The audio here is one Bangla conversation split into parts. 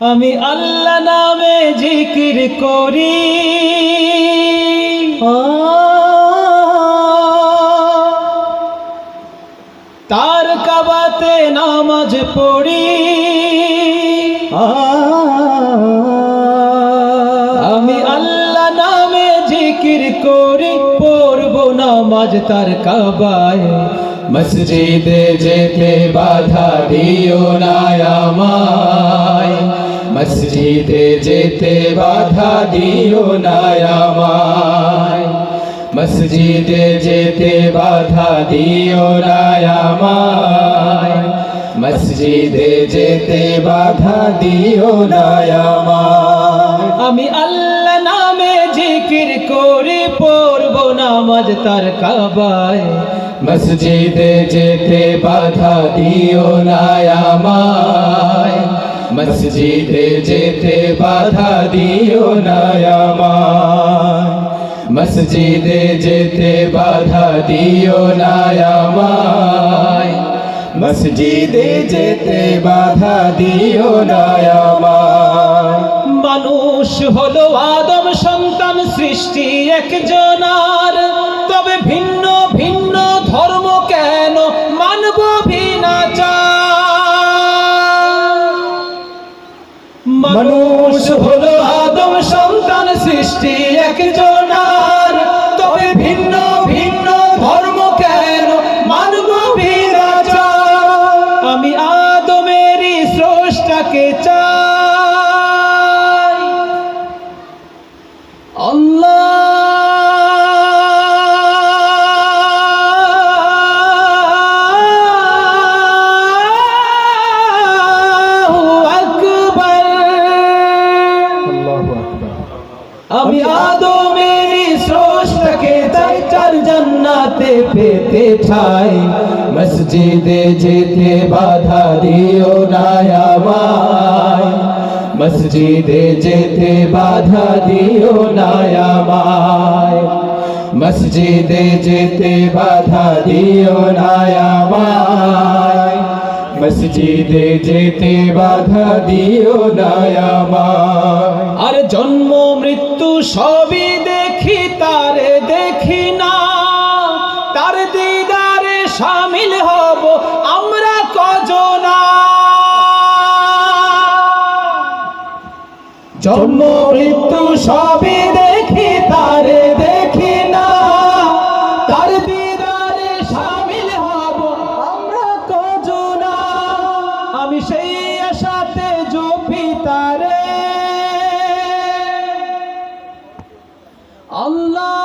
আমি আল্লাহ নামে জিকির করি। তার কাবাতে নামাজ পড়ি। আমি আল্লাহ নামে জিকির করি, পড়ব নামাজ তার কাবায়। মসজিদে যেতে বাধা দিও না আমায়। মসজিদে যেতে বাধা দিও না আমায়। মসজিদে যেতে বাধা দিও না আমায়। মসজিদে যেতে বাধা দিও না আমায়। আমি আল্লাহ নামে জিকির করে পড়ব নামাজ তার কাবায়। মসজিদে যেতে বাধা দিও না আমায়। মসজিদে যেতে বাধা দিও না আমায়। মসজিদে যেতে বাধা দিও না আমায়। মসজিদে যেতে বাধা দিও না আমায়। মানুষ হলো আদম সন্তান, সৃষ্টি একজনার মানুষ হলো আদম সন্তান সৃষ্টি একজনার। তবে ভিন্ন ভিন্ন ধর্ম কেন মানব আমি আদমেরই স্রষ্টাকে চাই। আল্লাহু পেতে ঠাই মসজিদে যেতে বাধা দিও না আমায়। মসজিদে যেতে বাধা দিও মসজিদে যেতে বাধা দিও না মসজিদে যেতে বাধা দিও আর জন্ম, মৃত্যু সবই শামিল হব আমরা কজনা। জন্ম, মৃত্যু সবই দেখি, তারে দেখি না। তার দিদারে শামিল হব আমরা কজনা। আমি সেই আশাতে জপি তারে। আল্লাহু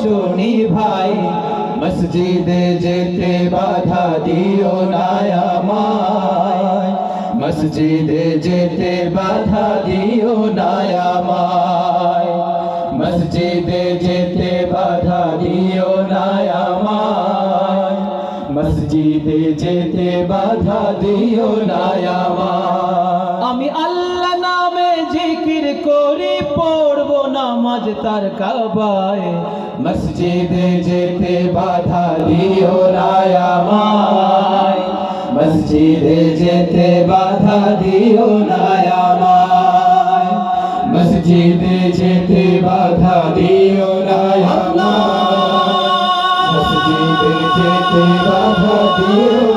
কষ্ট নিভাই মসজিদে যেতে বাধা দিও না আমায়। মসজিদে যেতে বাধা দিও না আমায়। মসজিদে যেতে বাধা দিও না আমায়। মসজিদে যেতে বাধা দিও না তার কাবায় মসজিদে যেতে বাধা দিও না আমায় মসজিদে যেতে বাধা দিও না আমায় মসজিদে যেতে বাধা দিও না আমায় মসজিদে যেতে বাধা দিও